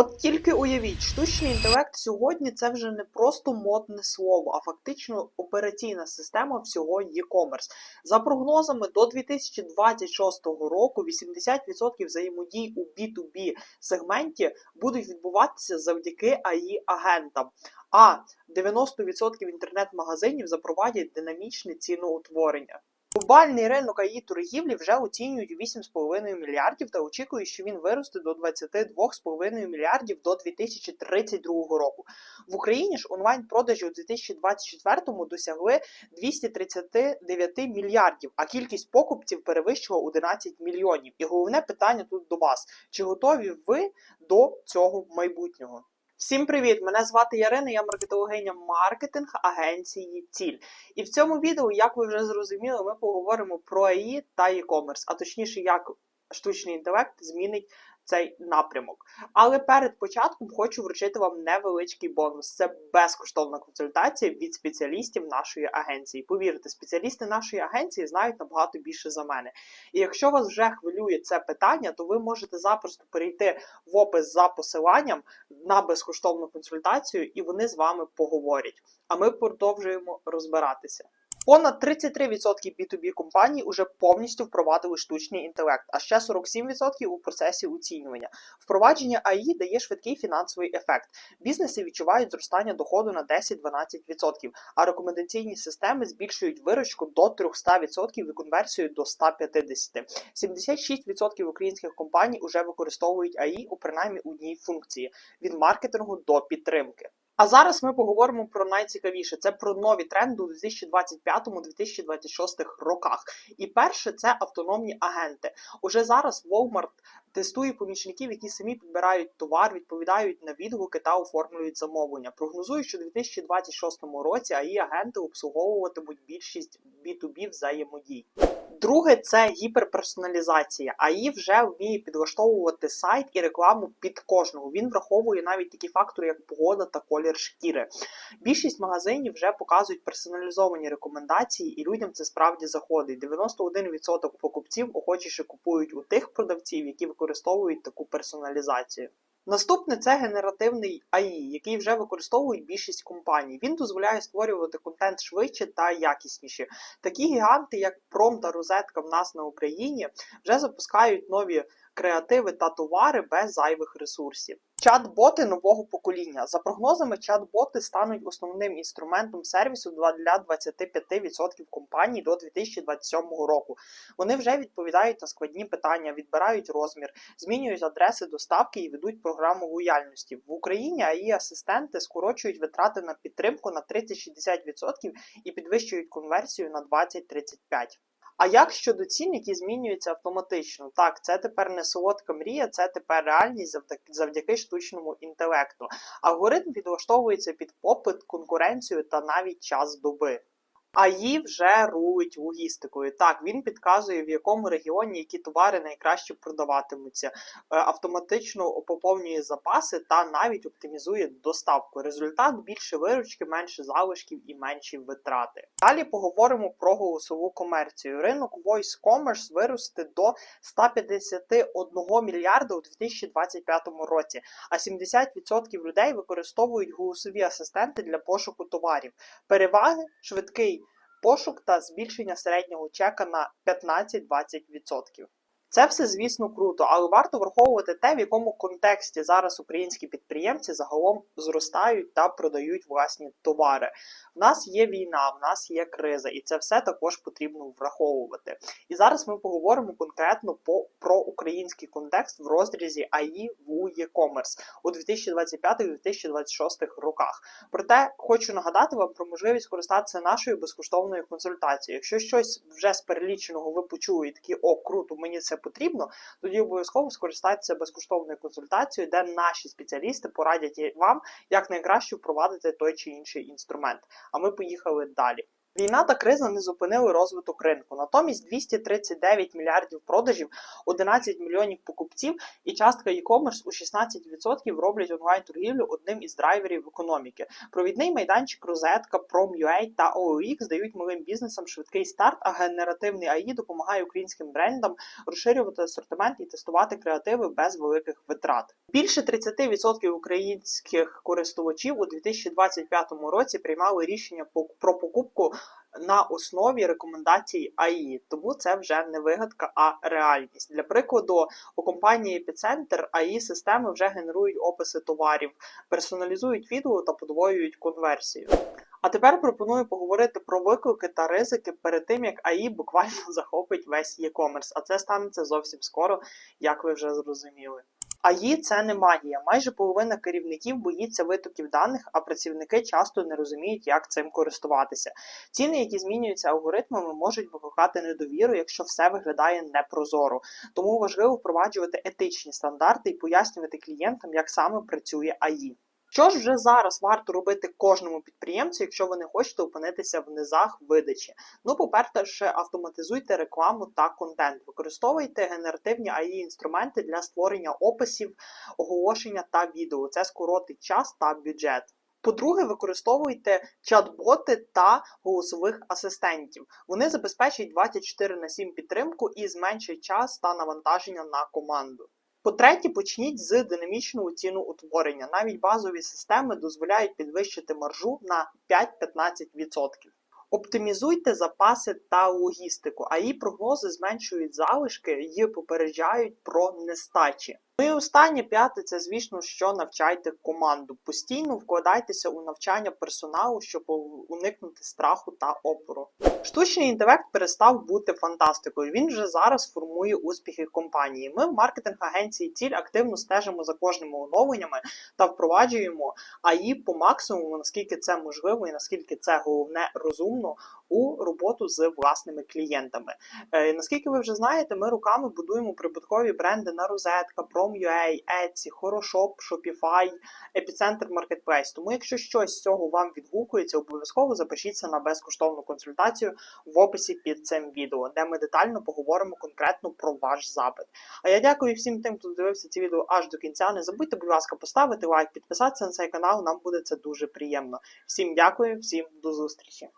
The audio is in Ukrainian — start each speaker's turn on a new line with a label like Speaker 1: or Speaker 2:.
Speaker 1: От тільки уявіть, штучний інтелект сьогодні це вже не просто модне слово, а фактично операційна система всього e-commerce. За прогнозами, до 2026 року 80% взаємодій у B2B сегменті будуть відбуватися завдяки AI агентам. А 90% інтернет-магазинів запровадять динамічне ціноутворення. Глобальний ринок АІ торгівлі вже оцінюють у 8,5 мільярдів та очікують, що він виросте до 22,5 мільярдів до 2032 року. В Україні ж онлайн-продажі у 2024 досягли 239 мільярдів, а кількість покупців перевищила 11 мільйонів. І головне питання тут до вас: чи готові ви до цього майбутнього? Всім привіт! Мене звати Ярина, я маркетологиня маркетинг агенції Ціль. І в цьому відео, як ви вже зрозуміли, ми поговоримо про АІ та e-commerce, а точніше, як штучний інтелект змінить цей напрямок. Але перед початком хочу вручити вам невеличкий бонус. Це безкоштовна консультація від спеціалістів нашої агенції. Повірте, спеціалісти нашої агенції знають набагато більше за мене. І якщо вас вже хвилює це питання, то ви можете запросто перейти в опис за посиланням на безкоштовну консультацію, і вони з вами поговорять. А ми продовжуємо розбиратися. Понад 33% B2B компаній уже повністю впровадили штучний інтелект, а ще 47% у процесі оцінювання. Впровадження АІ дає швидкий фінансовий ефект. Бізнеси відчувають зростання доходу на 10-12%, а рекомендаційні системи збільшують виручку до 300% і конверсію до 150%. 76% українських компаній уже використовують АІ у принаймні одній функції від маркетингу до підтримки. А зараз ми поговоримо про найцікавіше: це про нові тренди у 2025-2026 роках. І перше це автономні агенти. Уже зараз Walmart тестує помічників, які самі підбирають товар, відповідають на відгуки та оформлюють замовлення. Прогнозують, що у 2026 році АІ агенти обслуговуватимуть більшість B2B взаємодій. Друге це гіперперсоналізація. АІ вже вміє підлаштовувати сайт і рекламу під кожного. Він враховує навіть такі фактори, як погода та колір шкіри. Більшість магазинів вже показують персоналізовані рекомендації, і людям це справді заходить. 91% покупців охочіше купують у тих продавців, які використовують таку персоналізацію. Наступне це генеративний АІ, який вже використовують більшість компаній. Він дозволяє створювати контент швидше та якісніше. Такі гіганти, як Пром та Розетка в нас на Україні, вже запускають нові креативи та товари без зайвих ресурсів. Чат-боти нового покоління. За прогнозами, чат-боти стануть основним інструментом сервісу для 25% компаній до 2027 року. Вони вже відповідають на складні питання, відбирають розмір, змінюють адреси доставки і ведуть програму лояльності. В Україні АІ асистенти скорочують витрати на підтримку на 30-60% і підвищують конверсію на 20-35%. А як щодо цін, які змінюються автоматично? Так, це тепер не солодка мрія, це тепер реальність завдяки, штучному інтелекту. Алгоритм підлаштовується під попит, конкуренцію та навіть час доби. АІ вже рулить логістикою. Так, він підказує, в якому регіоні які товари найкраще продаватимуться, е, автоматично поповнює запаси та навіть оптимізує доставку. Результат більше виручки, менше залишків і менші витрати. Далі поговоримо про голосову комерцію. Ринок Voice Commerce виросте до 151 мільярда у 2025 році, а 70% людей використовують голосові асистенти для пошуку товарів. Переваги швидкий пошук та збільшення середнього чека на 15-20%. Це все, звісно, круто, але варто враховувати те, в якому контексті зараз українські підприємці загалом зростають та продають власні товари. В нас є війна, в нас є криза, і це все також потрібно враховувати. І зараз ми поговоримо конкретно по, про український контекст в розрізі АІ в e-commerce у 2025-2026 роках. Проте хочу нагадати вам про можливість користатися нашою безкоштовною консультацією. Якщо щось вже з переліченого ви почули такі о, круто, мені це потрібно, тоді обов'язково скористайтеся безкоштовною консультацією, де наші спеціалісти порадять вам, як найкраще впровадити той чи інший інструмент. А ми поїхали далі. Війна та криза не зупинили розвиток ринку. Натомість 239 мільярдів продажів, 11 мільйонів покупців і частка e-commerce у 16% роблять онлайн-торгівлю одним із драйверів економіки. Провідний майданчик Розетка, Prom.ua та OLX дають малим бізнесам швидкий старт, а генеративний АІ допомагає українським брендам розширювати асортимент і тестувати креативи без великих витрат. Більше 30% українських користувачів у 2025 році приймали рішення про покупку на основі рекомендацій АІ, тому це вже не вигадка, а реальність. Для прикладу, у компанії Epicenter АІ системи вже генерують описи товарів, персоналізують відео та подвоюють конверсію. А тепер пропоную поговорити про виклики та ризики перед тим, як АІ буквально захопить весь e-commerce. А це станеться зовсім скоро, як ви вже зрозуміли. АІ це не магія. Майже половина керівників боїться витоків даних, а працівники часто не розуміють, як цим користуватися. Ціни, які змінюються алгоритмами, можуть викликати недовіру, якщо все виглядає непрозоро. Тому важливо впроваджувати етичні стандарти і пояснювати клієнтам, як саме працює АІ. Що ж вже зараз варто робити кожному підприємцю, якщо ви не хочете опинитися в низах видачі? Ну, по-перше, автоматизуйте рекламу та контент, використовуйте генеративні AI інструменти для створення описів, оголошення та відео. Це скоротить час та бюджет. По-друге, використовуйте чат-боти та голосових асистентів. Вони забезпечують 24 на 7 підтримку і зменшать час та навантаження на команду. По-третє, почніть з динамічного ціноутворення. Навіть базові системи дозволяють підвищити маржу на 5-15%. Оптимізуйте запаси та логістику, а її прогнози зменшують залишки і попереджають про нестачі. Ну і останнє п'яте це, звісно, що навчайте команду. Постійно вкладайтеся у навчання персоналу, щоб уникнути страху та опору. Штучний інтелект перестав бути фантастикою. Він вже зараз формує успіхи компанії. Ми в маркетинг агенції ціль активно стежимо за кожними оновленнями та впроваджуємо АІ по максимуму, наскільки це можливо, і наскільки це головне розумно у роботу з власними клієнтами. Е, наскільки ви вже знаєте, ми руками будуємо прибуткові бренди на розетка, Prom.ua, Etsy, Хорошоп, Shopify, Epicenter Marketplace. Тому, якщо щось з цього вам відгукується, обов'язково запишіться на безкоштовну консультацію в описі під цим відео, де ми детально поговоримо конкретно про ваш запит. А я дякую всім тим, хто дивився це відео аж до кінця. Не забудьте, будь ласка, поставити лайк, підписатися на цей канал. Нам буде це дуже приємно. Всім дякую, всім до зустрічі.